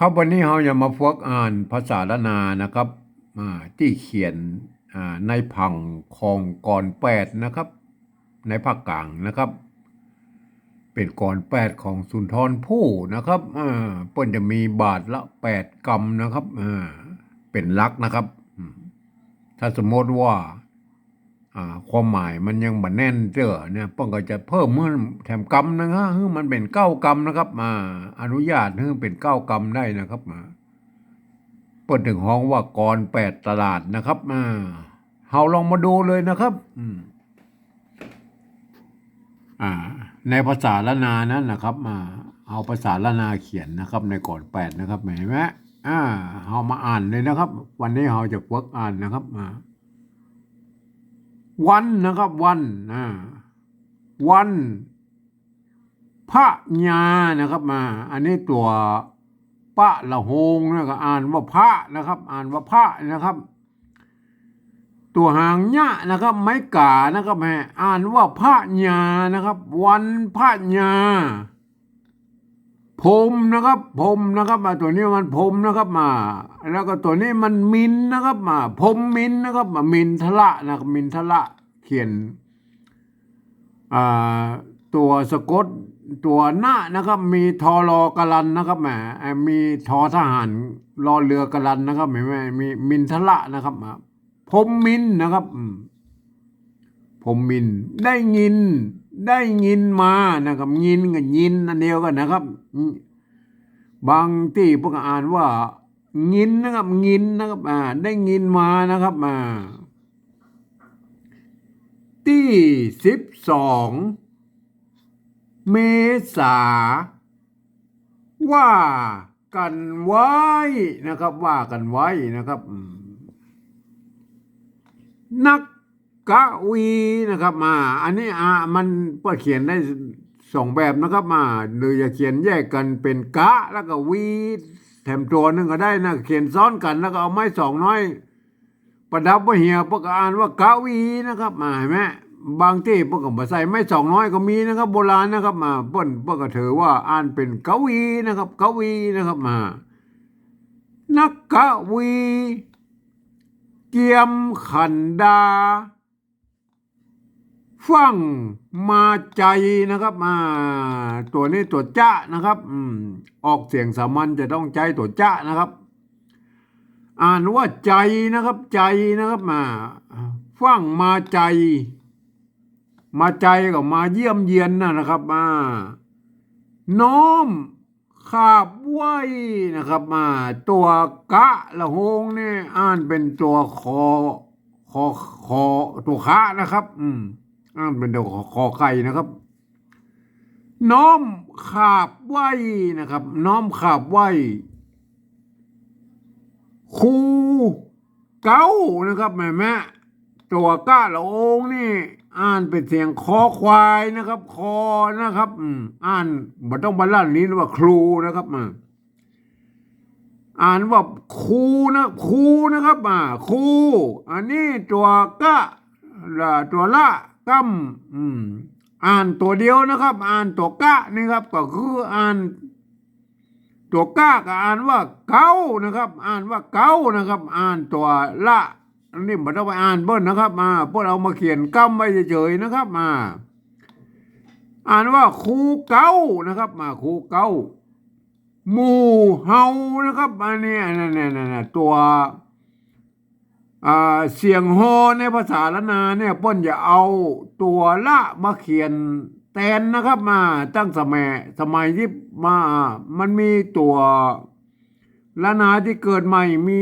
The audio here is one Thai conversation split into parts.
ครับวันนี้เราจะมาพวกอ่านภาษาละนานะครับที่เขียนในพังของก่อนแปดนะครับ ในภาคกลางนะครับ เป็นก่อนแปดของสุนทรภู่นะครับเปิ้นจะมีบาทละแปดกำนะครับเป็นลักนะครับ ถ้าสมมติว่า ความหมายมันยังบันแน่นเจอเนี่ยป้องก็จะเพิ่มเมื่อแถมกรรมนะฮะให้มันเป็นเก้ากรรมนะครับมาอนุญาตให้เป็นเก้ากรรมได้นะครับมาเปิดถึงห้องว่ากรแปดตลาดนะครับมาเฮาลองมาดูเลยนะครับอืมอ่า ในภาษาละนานั้นนะครับมาเอาภาษาละนาเขียนนะครับ ในก่อนแปดนะครับเห็นไหมอ่าเฮามาอ่านเลยนะครับ วันนี้เฮาจะฝึกอ่านนะครับมา วันนะครับวันอ่าวันพระยานะครับมา อันนี้ตัวปะละโหงนะครับอ่านว่าพระนะครับ อ่านว่าพระนะครับ ตัวหางยะนะครับ ไม้กานะครับแม่อ่านว่าพระยานะครับ วันพระยา ผมนะครับผมนะครับมาตัวนี้มันผมนะครับมา แล้วก็ตัวนี้มันมินนะครับมา ผมมินนะครับมามินทละนะครับมินทละเขียนตัวสะกดตัวหน้านะครับมีทอรอกรันนะครับแหมเอ่อมีทอทหารรอเรือกรันนะครับเห็นไหมมีมินทละนะครับมาผมมินนะครับผมมินได้ยิน ได้ยินมานะครับยินกับยินอันเดียวกันนะครับ บางที่พวกอ่านว่ายินนะครับยินนะครับอ่าได้ยินมานะครับอ่าที่สิบสองเมษาว่ากันไว้นะครับ ว่ากันไว้นะครับนัก กะวีนะครับมา อันนี้อ่ามันก็เขียนได้สองแบบนะครับมาหรือจะเขียนแยกกันเป็นกะแล้วก็วีแถมตัวหนึ่งก็ได้นะเขียนซ้อนกันแล้วก็เอาไม้สองน้อย ประดับว่าเหียพวกก็อ่านว่ากะวีนะครับมาเห็นไหมบางที่พวกก็มาใส่ไม้สองน้อยก็มีนะครับ โบราณนะครับ มาเปิ้นพวกก็ถือว่าอ่านเป็นกะวีนะครับกะวีนะครับมา นักกะวี เกียมขันดา ฟั่งมาใจนะครับมาตัวนี้ตัวจ้านะครับอืมออกเสียงสามัญจะต้องใจตัวจ้านะครับ อ่านว่าใจนะครับใจนะครับมาฟั่งมาใจ มาใจก็มาเยี่ยมเยียนนะนะครับมาน้อมขาบไว้นะครับมาตัวกะละโหงนี่อ่านเป็นตัวคอคอคอตัวขานะครับ อืม อ่านเป็นตัวคอคอไข่นะครับ น้อมขาบไว้นะครับ น้อมขาบไว้ครูเก้านะครับแม่แม่ตัวก้าละองนี่ อ่านเป็นเสียงคอควายนะครับ คอนะครับอ่านบ่ต้องบรรลันนี้ว่าครูนะครับมาอ่านว่าครูนะครูนะครับมาครูอันนี้ตัวก้าละตัวละ กัมอืมอ่านตัวเดียวนะครับ อ่านตัวกะนี่ครับ ก็คืออ่าน ตัวกะก็อ่านว่าเก้านะครับ อ่านว่าเก้านะครับ อ่านตัวละนนี้มันต้องไปอ่านเบิ้ลนะครับมาพวกเรามาเขียนกั้มไว้เฉยๆนะครับมา อ่านว่าครูเก้านะครับ มาครูเก้าหมูเฮานะครับอันนี้นั่นๆๆตัวอ่า เสียงฮอในภาษาละนาเนี่ยป้นจะเอาตัวละมาเขียนแทนนะครับมาตั้งสมัยสมัยที่มา มันมีตัวละนาที่เกิดใหม่มี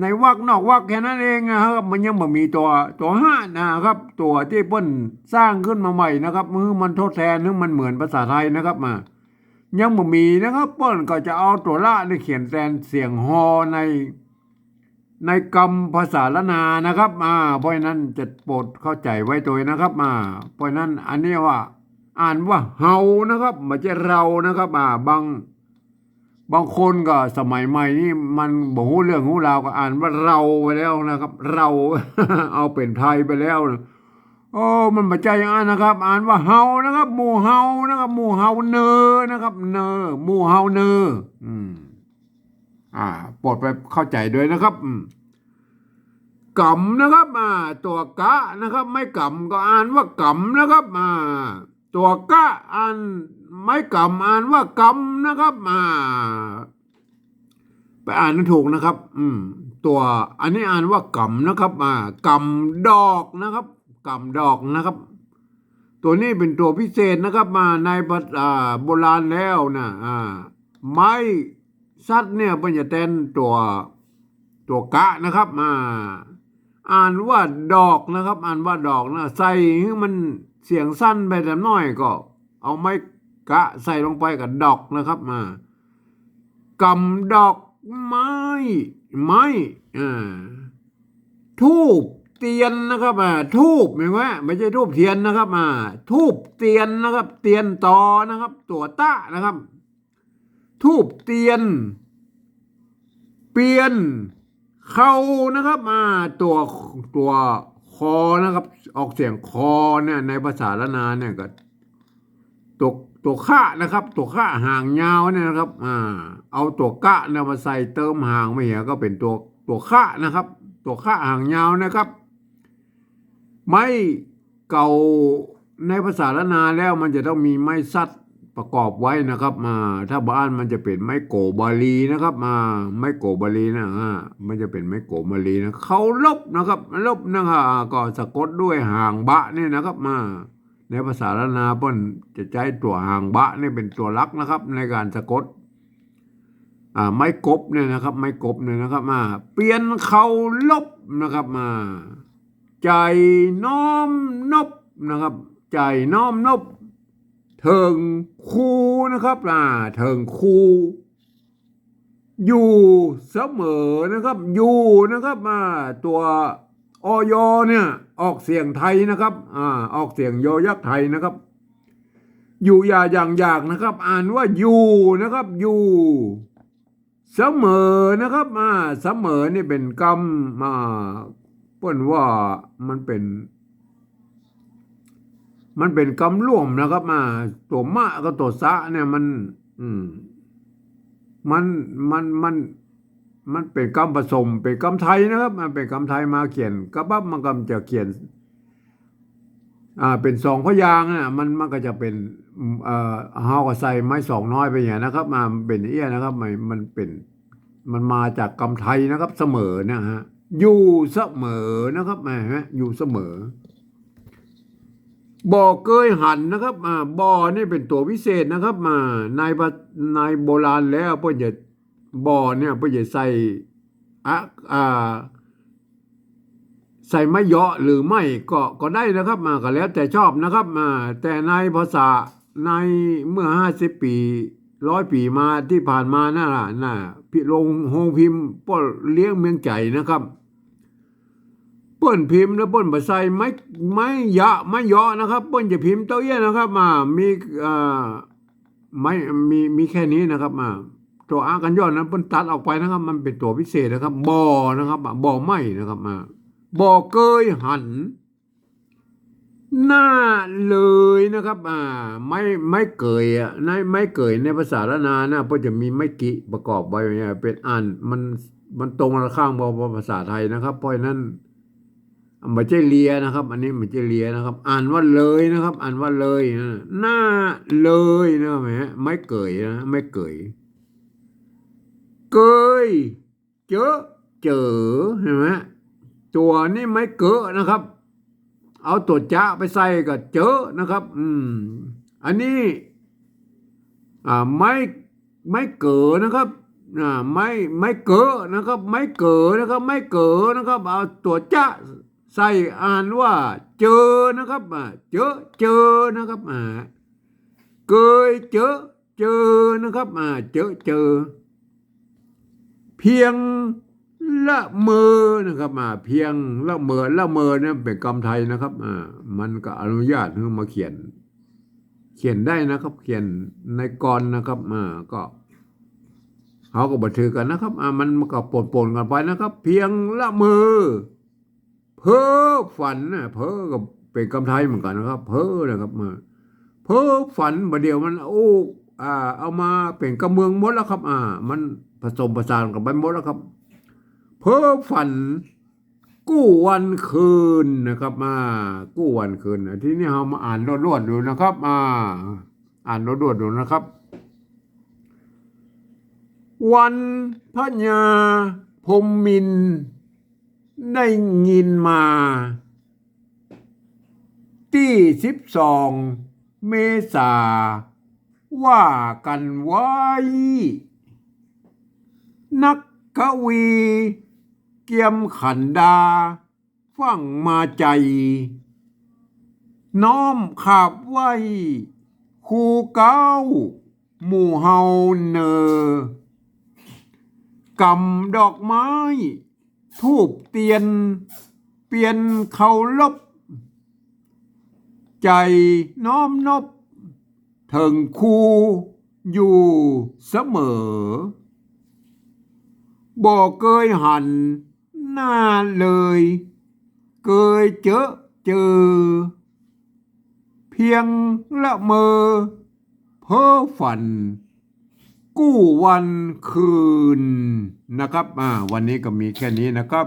ในวักนอกวักแค่นั้นเองนะครับ มันยังไม่มีตัวตัวห้านะครับ ตัวที่เปิ้นสร้างขึ้นมาใหม่นะครับมือมันทดแทนนึงมันเหมือนภาษาไทยนะครับมา ยังไม่มีนะครับเปิ้นก็จะเอาตัวละในเขียนแทนเสียงฮอใน ในกรรมภาษาละนานะครับมาเพราะนั้นจะโปรดเข้าใจไว้ตัวนะครับมาเพราะนั้นอันนี้ว่า อ่านว่าเฮานะครับไม่ใช่เรานะครับมาบางบางคนก็สมัยใหม่นี่มันบอกเรื่องหูราวก็อ่านว่าเราไปแล้วนะครับ เราเอาเป็นไทยไปแล้วนะโอ้มันไม่ใช่อย่างนั้นนะครับ อ่านว่าเฮานะครับ หมู่เฮานะครับ หมู่เฮาเนอนะครับ เนอหมู่เฮาเนออืม อ่าโปรดไปเข้าใจด้วยนะครับอืมกำนะครับอ่าตัวกะนะครับ ไม่กำก็อ่านว่ากำนะครับอ่าตัวกะอ่านไม่กำอ่านว่ากำนะครับอ่าไปอ่านถูกนะครับ อืม ตัวอันนี้อ่านว่ากำนะครับอ่ากำดอกนะครับกำดอกนะครับ ตัวนี้เป็นตัวพิเศษนะครับ มาในภาษาโบราณแล้วนะอ่า ไม้ สัตว์เนี่ยเป็นจะแทนตัวตัวกะนะครับมาอ่านว่าดอกนะครับ อ่านว่าดอกนะใส่ให้มันเสียงสั้นไปแต่น้อยก็ เอาไม้กะใส่ลงไปกับดอกนะครับมากำดอกไม้ไม้อ่าทูบเตียนนะครับอ่าทูบเห็นไหมไม่ใช่ทูบเทียนนะครับอ่าทูบเตียนนะครับ เตียนต่อนะครับ ตัวตะนะครับ ทูบเตียน เปลี่ยน เข้านะครับมาตัวตัวคอนะครับ ออกเสียงคอเนี่ยในภาษาละนาเนี่ยก็ตัวตัวข้านะครับ ตัวข้าหางยาวเนี่ยนะครับ อ่า เอาตัวกะเนี่ยมาใส่เติมห่างไม่เหี้ยก็เป็นตัวตัวข้านะครับ ตัวข้าหางยาวนะครับ ไม่เก่าในภาษาละนาแล้วมันจะต้องมีไม้ซัด ประกอบไว้นะครับมาถ้าบ้านมันจะเป็นไม้โกบาลีนะครับ มาไม้โกบาลีนะอ่ามันจะเป็นไม้โกบาลีนะเขาลบนะครับลบนะครับก็สะกดด้วยหางบะนี่นะครับ มา ในภาษาละนาเปิ้นจะใช้ตัวหางบะนี่เป็นตัวลักนะครับ ในการสะกดอ่าไม้กบเนี่ยนะครับ ไม้กบเนี่ยนะครับ มา เปลี่ยนเขาลบนะครับมา ใจน้อมนบนะครับ ใจน้อมนบ เถิงคูนะครับอ่าเถิงคูอยู่เสมอนะครับ อยู่นะครับอ่าตัวออยเนี่ยออกเสียงไทยนะครับอ่าออกเสียงยอยักษ์ไทยนะครับ อยู่อย่าอย่างอยากนะครับ อ่านว่าอยู่นะครับอยู่เสมอนะครับอ่าเสมอนี่เป็นกรรมอ่าเปิ้นว่ามันเป็น มันเป็นกรรมร่วมนะครับมาตัวมะกับตัวสะเนี่ยมัน อืม มันมันมัน มันเป็นกรรมผสม เป็นกรรมไทยนะครับ มันเป็นกรรมไทยมาเขียนกระบับมันก็จะเขียน อ่า เป็นสองพยางนะมันมันก็จะเป็นเอ่อเฮาก็ใส่ไม้สองน้อยไปอย่างนะครับ มาเป็นเอี้ยนะครับมันมันเป็น มันมาจากกรรมไทยนะครับ เสมอนะฮะอยู่เสมอนะครับแหมอยู่เสมอ บ่อเกยหันนะครับอ่าบ่อนี่เป็นตัววิเศษนะครับมาในในโบราณแล้วเพื่อจะบ่อเนี่ยเพื่อจะใส่อะอ่าใส่ไม่เยาะหรือไม่ก็ก็ได้นะครับมาก็แล้วแต่ชอบนะครับมาแต่ในภาษาในเมื่อห้าสิบปีร้อยปีมาที่ผ่านมาน่ะน่ะพี่ลงโฮงพิมพ์ป้นเลี้ยงเมืองใจนะครับ ป้นพิมพ์แล้วป้นบ่ใส่ไม่ไม่ยะไม่ยาะนะครับป้นจะพิมพ์เต้าเอี้ยนะครับมามีอ่อไม่มีมีแค่นี้นะครับมาตัวอากันยอดนั้นป้นตัดออกไปนะครับ มันเป็นตัวพิเศษนะครับบอนะครับบอไม่นะครับมาบอเกยหัน หน้าเลยนะครับ อ่า ไม่ไม่เกยอะในไม่เกยในภาษาละนานะเพราะจะมีไม่กิประกอบไว้เนี่ยเป็นอ่านมันมันตรงข้างบภาษาไทยนะครับเพราะฉะนั้น ไม่ใช่เลียนะครับ อันนี้ไม่ใช่เลียนะครับ อ่านว่าเลยนะครับ อ่านว่าเลยนะหน้าเลยนะครับฮะไม่เกยนะไม่เกยเกยเจอเจอเห็นไหมตัวนี้ไม่เกะนะครับ เอาตัวจะไปใส่ก็เจอนะครับ อืม อันนี้อ่าไม่ไม่เก๋อนะครับอ่าไม่ไม่เกอนะครับ ไม่เกอนะครับ ไม่เกอนะครับ เอาตัวจะ ใส่อ่านว่าเจอนะครับอ่าเจอเจอนะครับอ่าเกยเจอเจอนะครับอ่าเจอเจอ เพียงละเมอนะครับมาเพียงละเมอละเมอเนี่ยเป็นกรรมไทยนะครับอ่ามันก็อนุญาตให้มาเขียน เขียนได้นะครับ เขียนในกรนะครับอ่าก็เขาก็บันทึกกันนะครับอ่ามันก็ปนปนๆกันไปนะครับ เพียงละเมอ เพ้อฝันนะเพ้อก็เป็นกรรมไทยเหมือนกันนะครับ เพ้อนะครับมาเพ้อฝันประเดี๋ยวมันโอ้อ่า เอามาเป็นกระเมืองมดแล้วครับ อ่า มันผสมผสานกันไปหมดแล้วครับ เพ้อฝัน กู้วันคืนนะครับมากู้วันคืนที่นี่เรามาอ่านรวดๆดูนะครับ อ่า อ่านรวดๆดูนะครับ วันพระยาพมมิน ได้ยินมาที่สิบสองเมษาว่ากันไว้ นักกวี เกียมขันดา ฟังมาใจ น้อมขาบไว้คูเก้า หมู่เฮาเนอกำดอกไม้ ทูบเตียน เปลี่ยนเขาลบ ใจน้อมนบถึงคูอยู่เสมอบอกเคยหันหน้าเลยเคยเจอเจอ เพียงละเมอ เพ้อฝัน กู้วันคืนนะครับอ่าวันนี้ก็มีแค่นี้นะครับ